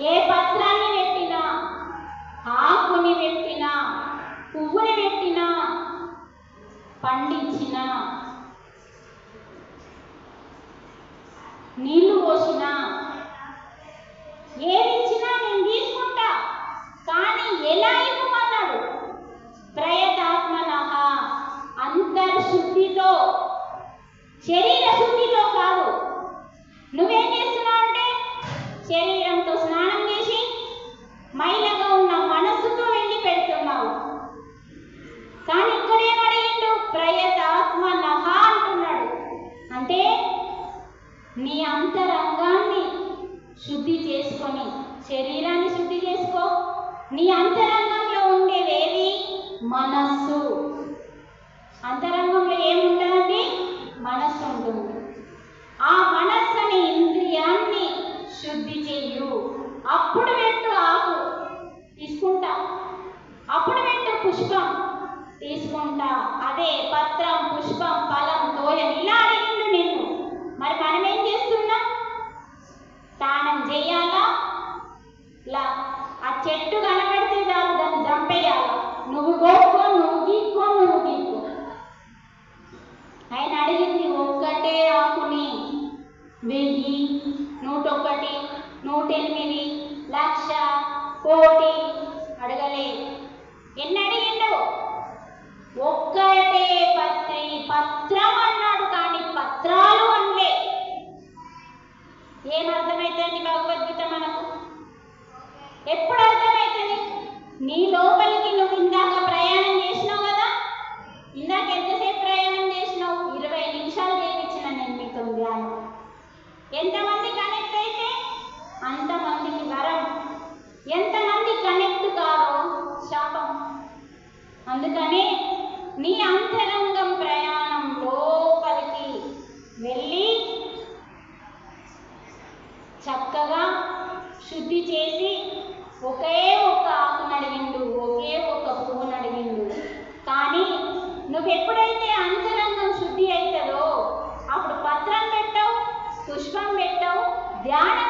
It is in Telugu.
ఏ పత్రాన్ని పెట్టినా ఆకుని పెట్టినా పువ్వుని పెట్టినా పండించిన నీళ్ళు పోసిన ఏది అంటే నీ అంతరంగాన్ని శుద్ధి చేసుకొని శరీరాన్ని శుద్ధి చేసుకో. నీ అంతరంగంలో ఉండేవేవి మనస్సు. అంతరంగంలో ఏముంటుందండి మనస్సు ఉంటుంది. ఆ మనస్సుని ఇంద్రియాన్ని శుద్ధి చేయు. అప్పుడు పెట్టు ఆకు తీసుకుంటా. అప్పుడు పెట్టు పుష్పం తీసుకుంటా. అదే పత్రం పుష్పం. ఇంకోటి అడగలే. ఎన్ని? అడిగిండు ఒక్కటే పత్రి పత్రం అన్నాడు కానీ పత్రాలు అనలే. ఏమర్థమైతుంది భగవద్గీత మనకు? ఎప్పుడు అర్థమవుతుంది నీ లోపల అందుకని నీ అంతరంగం ప్రయాణం లోపలికి వెళ్ళి చక్కగా శుద్ధి చేసి ఒకే ఒక ఆకు అడిగిండు ఒకే ఒక పువ్వు అడిగిండు కానీ నువ్వు ఎప్పుడైతే అంతరంగం శుద్ధి అవుతుందో అప్పుడు పత్రం పెట్టావు పుష్పం పెట్టావు ధ్యానం